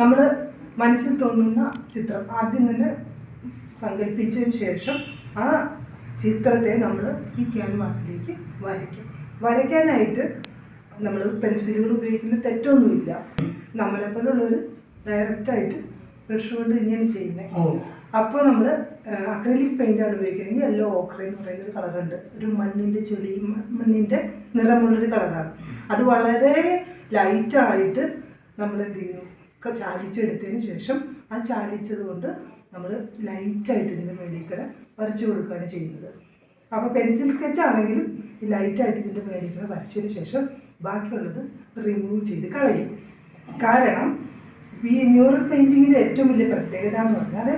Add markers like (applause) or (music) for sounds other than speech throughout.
നമ്മൾ മനസ്സിൽ തോന്നുന്ന ചിത്രം ആദ്യം തന്നെ സങ്കല്പിച്ചതിന് ശേഷം ആ ചിത്രത്തെ നമ്മൾ ഈ ക്യാൻവാസിലേക്ക് വരയ്ക്കും. വരയ്ക്കാനായിട്ട് നമ്മൾ പെൻസിലുകൾ ഉപയോഗിക്കുന്ന തെറ്റൊന്നുമില്ല. നമ്മളെ നമ്മളെപ്പോലുള്ളവർ ഡയറക്റ്റായിട്ട് ബ്രഷ് കൊണ്ട് ഇങ്ങനെ ചെയ്യുന്നത് അപ്പോൾ നമ്മൾ അക്രലിക് ആണ് ഉപയോഗിക്കണമെങ്കിൽ യെല്ലോ ഓക്ര എന്ന് പറയുന്ന ഒരു കളറുണ്ട്. ഒരു മണ്ണിന്റെ ചെളി മണ്ണിന്റെ നിറമുള്ളൊരു കളറാണ്. അത് വളരെ ലൈറ്റായിട്ട് നമ്മൾ എന്ത് ചെയ്യുന്നു ഒക്കെ ചാലിച്ചെടുത്തതിന് ശേഷം ആ ചാലിച്ചത് കൊണ്ട് നമ്മൾ ലൈറ്റായിട്ട് ഇതിന്റെ മേടിക്കട കൂടെ വരച്ചു കൊടുക്കുകയാണ് ചെയ്യുന്നത്. അപ്പോൾ പെൻസിൽ സ്കെച്ച് ആണെങ്കിലും ഈ ലൈറ്റായിട്ട് ഇതിന്റെ മേടിക്കട കൂടെ വരച്ചതിന് ശേഷം ബാക്കിയുള്ളത് റിമൂവ് ചെയ്ത് കളയും. കാരണം ഈ മ്യൂറൽ പെയിന്റിങ്ങിന്റെ ഏറ്റവും വലിയ പ്രത്യേകത എന്ന് പറഞ്ഞാൽ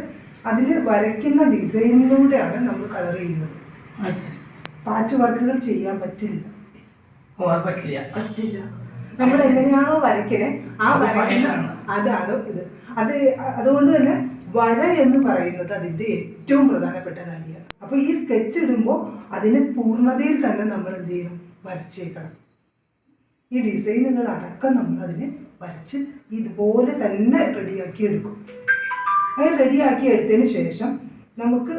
അതിൽ വരയ്ക്കുന്ന ഡിസൈനിലൂടെയാണ് നമ്മൾ കളർ ചെയ്യുന്നത്. പാച്ച് വർക്കുകൾ ചെയ്യാൻ പറ്റില്ല. പറ്റില്ല. പറ്റില്ല. നമ്മൾ എങ്ങനെയാണോ വരയ്ക്കണേ ആ വരയ്ക്കുന്ന അതാണ് ഇത്. അത് അതുകൊണ്ട് തന്നെ വര എന്ന് പറയുന്നത് അതിന്റെ ഏറ്റവും പ്രധാനപ്പെട്ട കാര്യമാണ്. അപ്പോൾ ഈ സ്കെച്ച് ഇടുമ്പോൾ അതിന് പൂർണതയിൽ തന്നെ നമ്മൾ എന്ത് ചെയ്യണം? വരച്ചേക്കണം. ഈ ഡിസൈനുകൾ അടക്കം നമ്മൾ അതിനെ വരച്ച് ഇതുപോലെ തന്നെ റെഡിയാക്കി എടുക്കും. അത് റെഡിയാക്കി എടുത്തതിന് ശേഷം നമുക്ക്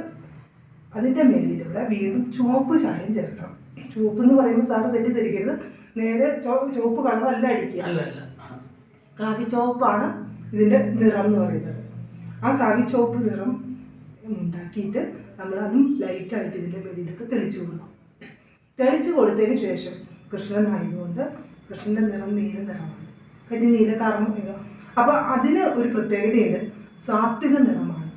അതിന്റെ മേലിലൂടെ വീണ്ടും ചുവപ്പ് ചായം ചേർക്കണം. ചുവപ്പ് എന്ന് പറയുമ്പോൾ സാറ് തെറ്റിദ്ധരിക്കരുത്. നേരെ ചുവപ്പ് കളറല്ല അടിക്കുക. അല്ല അല്ല. കാവി ചുവപ്പാണ് ഇതിന്റെ നിറം എന്ന് പറയുന്നത്. ആ കാവി ചുവപ്പ് നിറം ഉണ്ടാക്കിയിട്ട് നമ്മൾ അതും ലൈറ്റായിട്ട് ഇതിന്റെ മേലിലിട്ട് തെളിച്ചു കൊടുക്കും. തെളിച്ചു കൊടുത്തതിന് ശേഷം കൃഷ്ണനായതുകൊണ്ട് കൃഷ്ണന്റെ നിറം നീല നിറമാണ്. കഞ്ഞി നീല കാരണം ഇത്. അപ്പോൾ അതിന് ഒരു പ്രത്യേകതയുണ്ട്. സാത്വിക നിറമാണ്.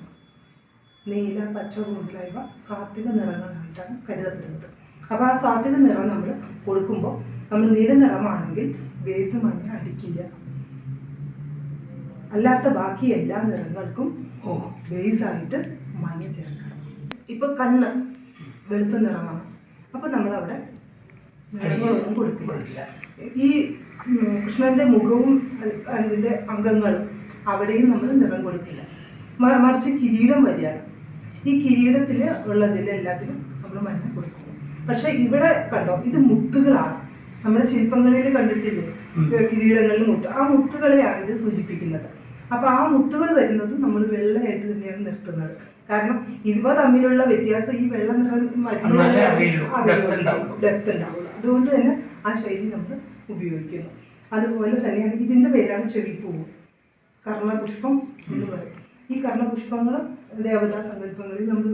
നീല പച്ച മുതലായവ സാത്വിക നിറങ്ങളായിട്ടാണ് കരുതപ്പെടുന്നത്. അപ്പോൾ ആ സാത്വിക നിറം നമ്മൾ കൊടുക്കുമ്പോൾ നമ്മൾ നീല നിറമാണെങ്കിൽ ബേസ് മഞ്ഞ അടിക്കില്ല. അല്ലാത്ത ബാക്കി എല്ലാ നിറങ്ങൾക്കും ഓ. ബേസായിട്ട് മഞ്ഞ ചേർക്കണം. ഇപ്പോൾ കണ്ണ് വെളുത്ത നിറമാണ്. അപ്പോൾ നമ്മളവിടെ നിറങ്ങളൊന്നും കൊടുക്കില്ല. ഈ കൃഷ്ണന്റെ മുഖവും അതിന്റെ അതിന്റെ അംഗങ്ങളും അവിടെയും നമ്മൾ നിറം കൊടുക്കില്ല. മറിച്ച് കിരീടം വരികയാണ്. ഈ കിരീടത്തിൽ ഉള്ളതിൽ എല്ലാത്തിനും നമ്മൾ മഞ്ഞ കൊടുക്കുന്നു പക്ഷെ ഇവിടെ കണ്ടോ ഇത് മുത്തുകളാണ്. നമ്മുടെ ശില്പങ്ങളിൽ കണ്ടിട്ടില്ലേ. കിരീടങ്ങളിൽ മുത്ത്. ആ മുത്തുകളെയാണ് ഇത് സൂചിപ്പിക്കുന്നത്. അപ്പോൾ ആ മുത്തുകൾ വരുന്നത് നമ്മൾ വെള്ളമായിട്ട് തന്നെയാണ് നിർത്തുന്നത്. കാരണം ഇവ തമ്മിലുള്ള വ്യത്യാസം ഈ വെള്ള നിറം. ഡെപ്ത് ഉണ്ടാവുള്ളൂ. അതുകൊണ്ട് തന്നെ ആ ശൈലി നമ്മൾ ഉപയോഗിക്കുന്നു. അതുപോലെ തന്നെയാണ് ഇതിന്റെ പേരാണ് ചെവിപ്പൂവ് കർണപുഷ്പം എന്ന് പറയും. ഈ കർണപുഷ്പങ്ങൾ ദേവതാ സങ്കല്പങ്ങളിൽ നമ്മൾ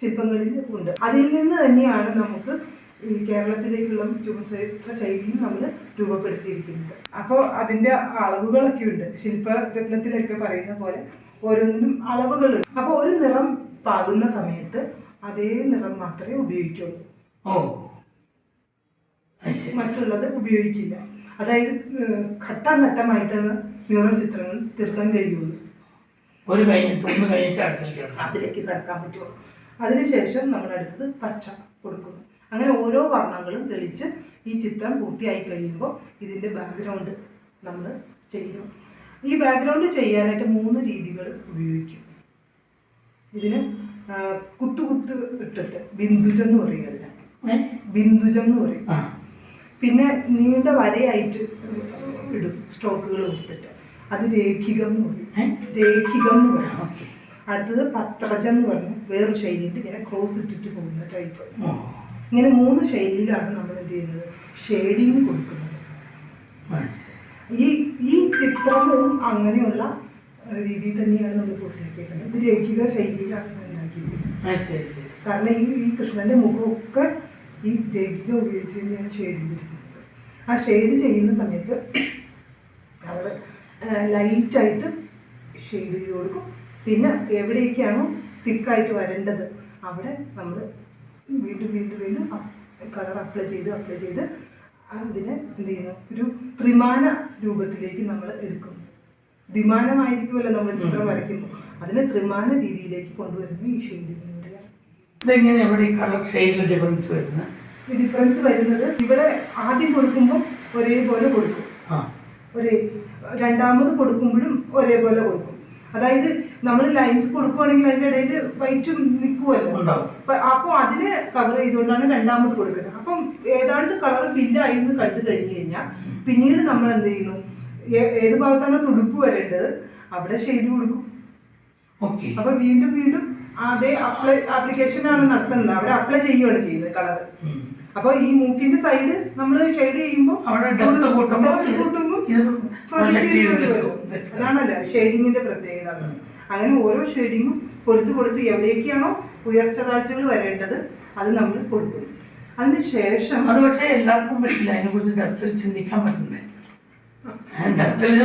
ശില്പങ്ങളിൽ ഉണ്ട്. അതിൽ നിന്ന് തന്നെയാണ് നമുക്ക് ഈ കേരളത്തിലേക്കുള്ള ചുമചരിത്ര ശൈലിയും നമ്മൾ രൂപപ്പെടുത്തിയിരിക്കുന്നത്. അപ്പോൾ അതിന്റെ അളവുകളൊക്കെ ഉണ്ട്. ശില്പരത്നത്തിലൊക്കെ പറയുന്ന പോലെ ഓരോന്നിനും അളവുകളുണ്ട്. അപ്പോൾ ഒരു നിറം പാകുന്ന സമയത്ത് അതേ നിറം മാത്രമേ ഉപയോഗിക്കുള്ളൂ. മറ്റുള്ളത് ഉപയോഗിക്കില്ല. അതായത് ഘട്ടം ഘട്ടമായിട്ടാണ് മ്യൂറൽ ചിത്രങ്ങൾ തീർക്കാൻ കഴിയുള്ളൂ ഒരു കഴിഞ്ഞിട്ട് ഒന്ന് അതിലേക്ക് കടക്കാൻ പറ്റുള്ളൂ. അതിനുശേഷം നമ്മൾ അടുത്തത് പച്ച കൊടുക്കുന്നു. അങ്ങനെ ഓരോ വർണങ്ങളും തെളിച്ച് ഈ ചിത്രം പൂർത്തിയായി കഴിയുമ്പോൾ ഇതിന്റെ ബാക്ക്ഗ്രൗണ്ട് നമ്മൾ ചെയ്യും. ഈ ബാക്ക്ഗ്രൗണ്ട് ചെയ്യാനായിട്ട് മൂന്ന് രീതികൾ ഉപയോഗിക്കും. ഇതിന് കുത്തുകുത്ത് കുത്തു കുത്ത് ഇട്ടിട്ട് ബിന്ദുജം എന്ന് പറയും അതിനെ ബിന്ദുജം എന്ന് പറയും. പിന്നെ നീണ്ട വരയായിട്ട് ഇടും സ്ട്രോക്കുകൾ കൊടുത്തിട്ട് അത് രേഖികം എന്ന് പറയും. രേഖികം എന്ന് പറയും. അടുത്തത് പത്രജം എന്ന് പറഞ്ഞ് വേറൊരു ശൈലിയിട്ട് ഇങ്ങനെ ക്രോസ് ഇട്ടിട്ട് പോകുന്ന ടൈപ്പ് ഇങ്ങനെ മൂന്ന് ശൈലിയിലാണ് നമ്മൾ എന്ത് ചെയ്യുന്നത്? ഷെയ്ഡിങ് കൊടുക്കുന്നത്. ഈ ഈ ചിത്രവും അങ്ങനെയുള്ള രീതിയിൽ തന്നെയാണ് നമ്മൾ പൂർത്തിയാക്കിയിട്ടുള്ളത് ഇത് രേഖിക ശൈലിയിലാണ് ഉണ്ടാക്കിയിരിക്കുന്നത്. കാരണം ഈ ഈ കൃഷ്ണന്റെ മുഖമൊക്കെ ഈ രേഖിക ഉപയോഗിച്ച് തന്നെയാണ് ഷെയ്ഡ് ചെയ്തിരിക്കുന്നത്. ആ ഷെയ്ഡ് ചെയ്യുന്ന സമയത്ത് നമ്മൾ ലൈറ്റായിട്ട് ഷെയ്ഡ് ചെയ്ത് കൊടുക്കും. പിന്നെ എവിടെയൊക്കെയാണോ തിക്കായിട്ട് വരേണ്ടത് അവിടെ നമ്മൾ വീണ്ടും വീണ്ടും വീണ്ടും കളർ അപ്ലൈ ചെയ്ത് അപ്ലൈ ചെയ്ത് അതിനെ എന്ത് ചെയ്യുന്നു? ഒരു ത്രിമാന രൂപത്തിലേക്ക് നമ്മൾ എടുക്കും. ദ്വിമാനമായിരിക്കുമല്ലോ നമ്മൾ ചിത്രം വരയ്ക്കുമ്പോൾ അതിനെ ത്രിമാന രീതിയിലേക്ക് കൊണ്ടുവരുന്ന ഈ ഷെയ്ഡിങ്ങിലൂടെയാണ് ഇതെങ്ങനെ ഈ കളർ ഷെയ്ഡിൽ ഡിഫറൻസ് വരുന്നത്? ഈ ഡിഫറൻസ് വരുന്നത് ഇവിടെ ആദ്യം കൊടുക്കുമ്പോൾ ഒരേപോലെ കൊടുക്കും. ഒരേ രണ്ടാമത് കൊടുക്കുമ്പോഴും ഒരേപോലെ കൊടുക്കും. അതായത് നമ്മൾ ലൈൻസ് കൊടുക്കുവാണെങ്കിൽ അതിന്റെ ഇടയിൽ വൈറ്റ് നിൽക്കുമല്ലോ അപ്പൊ അപ്പോൾ അതിനെ കവർ ചെയ്തുകൊണ്ടാണ് രണ്ടാമത് കൊടുക്കുന്നത്. അപ്പം ഏതാണ്ട് കളർ ഫില്ലായി എന്ന് കണ്ടു കഴിഞ്ഞു കഴിഞ്ഞാൽ പിന്നീട് നമ്മൾ എന്ത് ചെയ്യുന്നു? ഏത് ഭാഗത്താണ് തുടുപ്പ് വരേണ്ടത്? അവിടെ ഷെയ്ഡ് കൊടുക്കും. അപ്പൊ വീണ്ടും വീണ്ടും അതേ അപ്ലൈ ആപ്ലിക്കേഷനാണ് നടത്തുന്നത്. അവിടെ അപ്ലൈ ചെയ്യുകയാണ് ചെയ്യുന്നത് കളർ അപ്പൊ ഈ മൂക്കിന്റെ സൈഡ് നമ്മൾ ഷെയ്ഡ് ചെയ്യുമ്പോൾ കൂട്ടുമ്പോൾ. അതാണല്ലോ ഷെയ്ഡിങ്ങിന്റെ പ്രത്യേകത അങ്ങനെ ഓരോ ഷെയ്ഡിങ്ങും കൊടുത്ത് കൊടുത്ത് എവിടേക്കാണോ ഉയർച്ച താഴ്ചകൾ വരേണ്ടത് അത് നമ്മൾ കൊടുക്കും. അതിന് ശേഷം അത് പക്ഷേ എല്ലാവർക്കും പറ്റില്ല. അതിനെ കുറിച്ച് ഡെപ്തിൽ ചിന്തിക്കാൻ പറ്റുന്നില്ല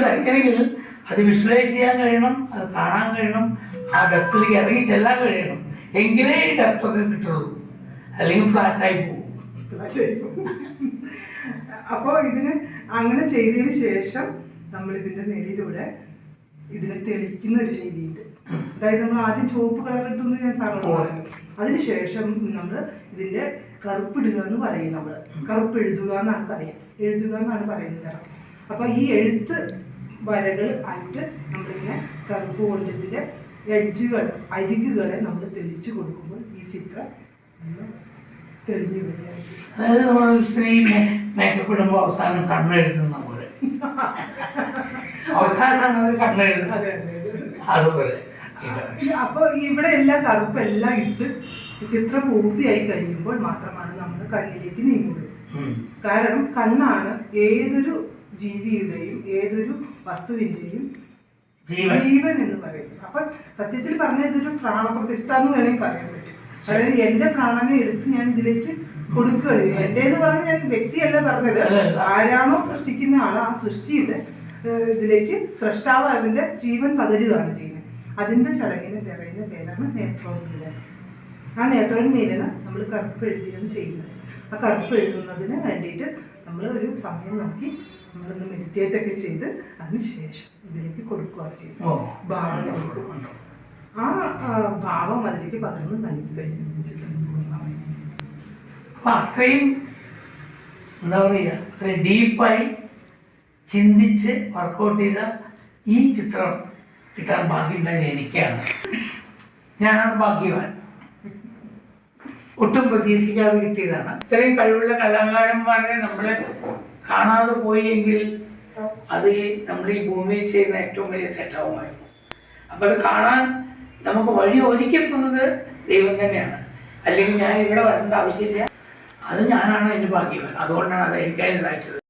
വരയ്ക്കണമെങ്കിൽ അത് വിഷ്വലൈസ് ചെയ്യാൻ കഴിയണം അത് കാണാൻ കഴിയണം ആ ഡെപ്തിലേക്ക് ഇറങ്ങി ചെല്ലാൻ കഴിയണം. എങ്കിലേ ഈ കിട്ടുള്ളൂ. അല്ലെങ്കിൽ ഫ്ലാറ്റായി പോകും. (laughs) അപ്പോൾ ഇതിന് അങ്ങനെ ചെയ്തതിന് ശേഷം നമ്മൾ ഇതിന്റെ മേലിലൂടെ ഇതിനെ തെളിക്കുന്ന ഒരു ശൈലിയുണ്ട്. അതായത് നമ്മൾ ആദ്യം ചുവപ്പ് കളർ ഇട്ടെന്ന് ഞാൻ സാറിനോട് പറഞ്ഞു അതിനുശേഷം നമ്മൾ ഇതിന്റെ കറുപ്പിടുക എന്ന് പറയും നമ്മൾ കറുപ്പ് എഴുതുക എന്നാണ് പറയുക എഴുതുക എന്നാണ് പറയുന്നത് അപ്പോൾ ഈ എഴുത്ത് വരകൾ ആയിട്ട് നമ്മളിങ്ങനെ കറുപ്പ് കൊണ്ട് ഇതിന്റെ എഡ്ജുകൾ അരികുകളെ നമ്മൾ തെളിച്ചു കൊടുക്കുമ്പോൾ ഈ ചിത്രം തെളിഞ്ഞു വരികയാണ്. അതായത് നമ്മൾ സ്ത്രീ മേക്കപ്പ് ഇടുമ്പോൾ അവസാനം കണ്ണെഴുതുന്ന പോലെ. അവസാനമാണ് അവർ കണ്ണെഴുതുന്നത് അതെ അതെ അതെ അതുപോലെ. അപ്പൊ ഇവിടെ എല്ലാം കറുപ്പെല്ലാം ഇട്ട് ചിത്രം പൂർത്തിയായി കഴിയുമ്പോൾ മാത്രമാണ് നമ്മൾ കണ്ണിലേക്ക് നീങ്ങുള്ളൂ കാരണം കണ്ണാണ് ഏതൊരു ജീവിയുടെയും ഏതൊരു വസ്തുവിന്റെയും ജീവൻ. ജീവൻ എന്ന് പറയുന്നത്. അപ്പൊ സത്യത്തിൽ പറഞ്ഞ ഇതൊരു പ്രാണപ്രതിഷ്ഠ എന്ന് വേണമെങ്കിൽ പറയാൻ പറ്റും. അതായത് എന്റെ പ്രാണനെ എടുത്ത് ഞാൻ ഇതിലേക്ക് കൊടുക്കുകയാണ്. എന്റെ എന്ന് പറഞ്ഞാൽ ഞാൻ വ്യക്തിയല്ല പറഞ്ഞത്. ആരാണോ സൃഷ്ടിക്കുന്ന ആൾ ആ സൃഷ്ടിയുടെ ഇതിലേക്ക് സൃഷ്ടാവ് അവന്റെ ജീവൻ പകരുകയാണ് ചെയ്യുന്നത്. അതിന്റെ ചടങ്ങിന് പറയുന്ന പേരാണ് നേത്രോന്മീലൻ ആ നേത്രോന്മീലനം നമ്മൾ കറുപ്പ് എഴുതിയാണ് ചെയ്യുന്നത്. ആ കറുപ്പ് എഴുതുന്നതിന് വേണ്ടിയിട്ട് നമ്മൾ ഒരു സമയം നോക്കി നമ്മളൊന്ന് മെഡിറ്റേറ്റ് ഒക്കെ ചെയ്ത് അതിന് ശേഷം ഇതിലേക്ക് കൊടുക്കുകയാണ് ചെയ്യുന്നത്. ഓ. കൊടുക്കുന്നുണ്ടോ കൊടുക്കും. ആ ഭാവം അതിലേക്ക് പകർന്ന് നൽകി കഴിഞ്ഞു. അപ്പൊ അത്രയും എന്താ പറയുക അത്രയും ഡീപ്പായി ചിന്തിച്ച് വർക്കൗട്ട് ചെയ്ത ഈ ചിത്രം കിട്ടാൻ ഭാഗ്യമുണ്ടായത് എനിക്കാണ്. ഞാനാണ് ഭാഗ്യവാൻ. ഒട്ടും പ്രതീക്ഷിക്കാതെ കിട്ടിയതാണ്. ഇത്രയും കഴിവുള്ള കലാകാരന്മാരെ നമ്മൾ കാണാതെ പോയെങ്കിൽ അത് നമ്മൾ ഈ ഭൂമിയിൽ ചെയ്യുന്ന ഏറ്റവും വലിയ സെറ്റാവുമായിരുന്നു. അപ്പോൾ അത് കാണാൻ നമുക്ക് വഴി ഒരുക്കി ദൈവം തന്നെയാണ്. അല്ലെങ്കിൽ ഞാൻ ഇവിടെ വരേണ്ട ആവശ്യമില്ല. അത് ഞാനാണ് എന്റെ ഭാഗ്യവാൻ. അതുകൊണ്ടാണ് അത് എനിക്കായി സാധിച്ചത്.